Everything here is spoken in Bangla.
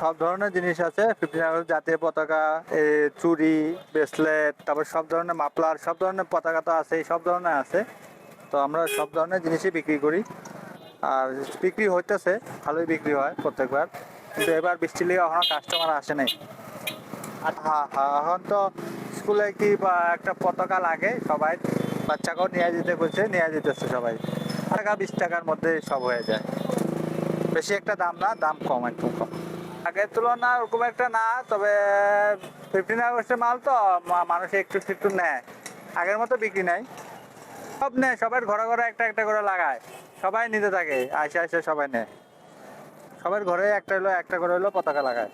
সব ধরনের জিনিস আছে। ফিফটিন আগস্ট জাতীয় পতাকা চুড়ি ব্রেসলেট তারপর সব ধরনের মাপলার সব ধরনের পতাকা তো আছে সব ধরনের আছে। তো আমরা সব ধরনের জিনিসই বিক্রি করি। আর বিক্রি হইতেছে, ভালোই বিক্রি হয় প্রত্যেকবার। কিন্তু এবার বৃষ্টি লেগে এখনও কাস্টমার আসে নাই। হ্যাঁ হ্যাঁ এখন তো স্কুলে কি একটা পতাকা লাগে সবাই, বাচ্চাকেও নিয়ে যেতে বলছে, নিয়ে যেতেছে সবাই। টাকা বিশ টাকার মধ্যে সব হয়ে যায়। বেশি একটা দাম না, দাম কম একটু কম। আগের তুলনা ওরকম একটা না, তবে ফিফটিন আগস্টের মাল তো মানুষ একটু একটু নেয়। আগের মতো বিক্রি নাই। সব নেয় সবার ঘরে ঘরে একটা একটা করে লাগায়। সবাই নিতে থাকে, আসে আসে সবাই নেয়। সবার ঘরে একটা হলো, একটা করে হলো পতাকা লাগায়।